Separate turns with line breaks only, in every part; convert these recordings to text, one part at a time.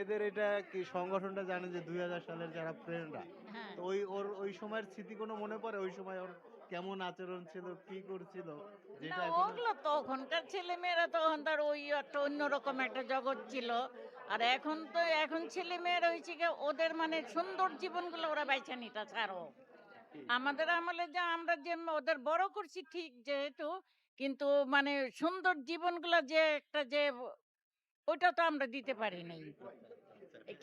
মেয়েদের এটা কি সংগঠনটা জানে যে দুই হাজার সালের যারা ফ্রেন্ডরা
হ্যাঁ।
তো ওই ওর ওই সময়ের স্মৃতি কোনো মনে পড়ে? ওই সময় ওর কেমন আচরণ ছিল কি করছিল? যেটা
ওগুলো তখনকার ছেলে মেয়েরা তখন তার ওই একটা অন্যরকম একটা জগৎ ছিল। আর এখন তো এখন ছেলে মেয়েরা হয়েছে কি ওদের মানে সুন্দর জীবনগুলো ওরা বাইছে নিটা ছাড়ো। আমাদের আমলে যা আমরা যে ওদের বড় করছি ঠিক যেহেতু কিন্তু মানে সুন্দর জীবনগুলো যে একটা যে ওইটা তো আমরা দিতে পারি নাই।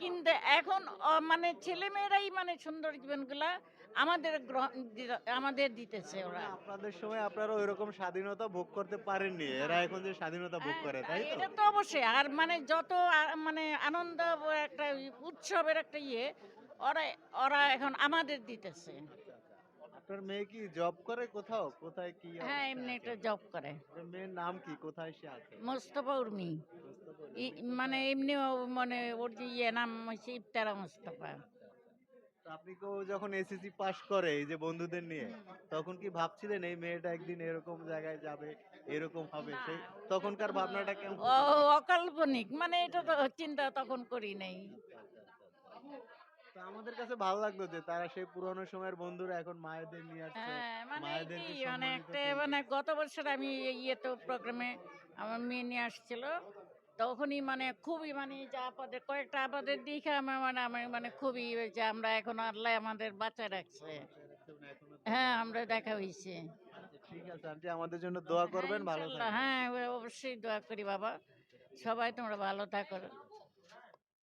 কিন্তু এখন মানে ছেলে মেয়েরাই মানে সুন্দর জীবনগুলা আমাদের আমাদের দিতেছে ওরা।
আপনাদের সময় আপনারা ওইরকম স্বাধীনতা ভোগ করতে পারেননি। এরা এখন যে স্বাধীনতা ভোগ করে তাই তো?
এটা তো অবশ্যই। আর মানে যত মানে আনন্দ একটা উৎসবের একটা ইয়ে ওরা ওরা এখন আমাদের দিতেছে।
আপনার মেয়ে কি জব করে কোথাও? কোথায় কি
হ্যাঁ এমনি একটা জব করে।
মেয়ের নাম কি? কোথায় সে আছে?
মোস্তফা উর্মি। মানে এমনি মানে ওর যে ইয়ে নাম হচ্ছে ইফতারা মোস্তফা।
তো আপনি কেউ যখন এসএসসি পাশ করে এই যে বন্ধুদের নিয়ে তখন কি ভাবছিলেন এই মেয়েটা একদিন এরকম জায়গায় যাবে এরকম হবে? সেই তখনকার ভাবনাটা কেমন?
অকাল্পনিক মানে এটা তো চিন্তা তখন করি নাই।
তো আমাদের কাছে ভালো লাগল যে তারা সেই পুরোনো সময়ের বন্ধুরা এখন মায়েদের নিয়ে আসছে
হ্যাঁ মানে কি মানে একটা মানে গত বছর আমি ইয়ে তো প্রোগ্রামে আমার মেয়ে নিয়ে আসছিল। তখনই মানে খুবই মানে যে আপাদের কয়েকটা আপাদের দিকে আমার মানে আমার মানে খুবই যে আমরা এখন আল্লাহ আমাদের বাচ্চা রাখছে। হ্যাঁ আমরা দেখা হয়েছে।
ঠিক আছে আন্টি আমাদের জন্য দোয়া করবেন ভালো
ইনশাল্লাহ, হ্যাঁ অবশ্যই দোয়া করি বাবা। সবাই তোমরা ভালো থাকো।